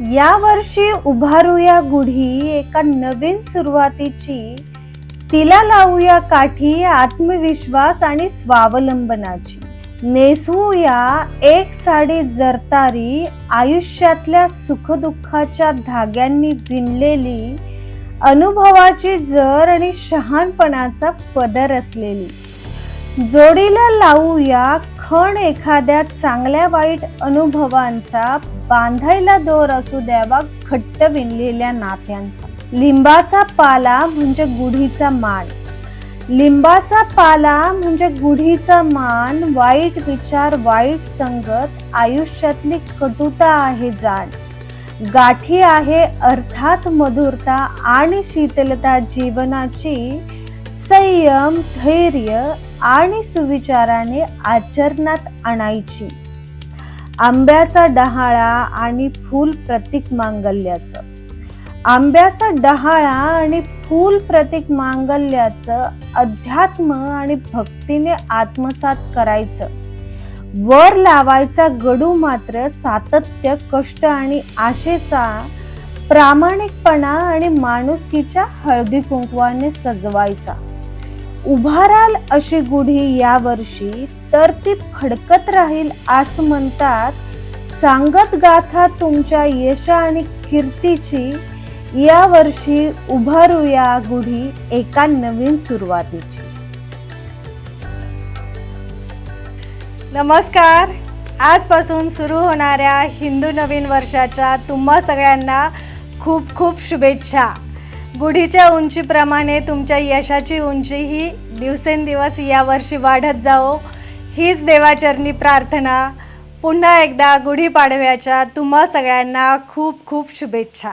या वर्षी उभारूया गुढी एका नवीन सुरुवातीची. तिला लावूया काठी आत्मविश्वास आणि स्वावलंबनाची. नेसवूया एक साडी जरतारी आयुष्यातल्या सुखदुःखाच्या धाग्यांनी विणलेली अनुभवाची जर आणि शहाणपणाचा पदर असलेली. जोडीला लावूया खण एखाद्या चांगल्या वाईट अनुभवांचा बांधायला दोर असू द्यावा घट्ट विणलेल्या नात्यांचा लिंबाचा पाला म्हणजे गुढीचा मान. लिंबाचा पाला म्हणजे गुढीचा मान वाईट विचार वाईट संगत आयुष्यातली कटुता आहे जाण. गाठी आहे अर्थात मधुरता आणि शीतलता जीवनाची संयम धैर्य आणि सुविचाराने आचरणात आणायची. आंब्याचा डहाळा आणि फूल प्रतीक मांगल्याचं. आंब्याचा डहाळा आणि फूल प्रतीक मांगल्याचं अध्यात्म आणि भक्तीने आत्मसात करायचं. वर लावायचा गडू मात्र सातत्य कष्ट आणि आशेचा प्रामाणिकपणा आणि माणुसकीच्या हळदी कुंकवाने सजवायचा. उभाराल अशी गुढी या वर्षी तर ती फडकत राहील असं म्हणतात. सांगत गाथा तुमच्या यशा आणि कीर्तीची. या वर्षी उभारूया गुढी एका नवीन सुरुवातीची. नमस्कार. आजपासून सुरू होणाऱ्या हिंदू नवीन वर्षाच्या तुम्हा सगळ्यांना खूप खूप शुभेच्छा. गुढीच्या उंचीप्रमाणे तुमच्या यशाची उंची ही दिवसेंदिवस यावर्षी वाढत जाओ हीच देवाचरणी प्रार्थना. पुन्हा एकदा गुढीपाडव्याच्या तुम्हा सगळ्यांना खूप खूप शुभेच्छा.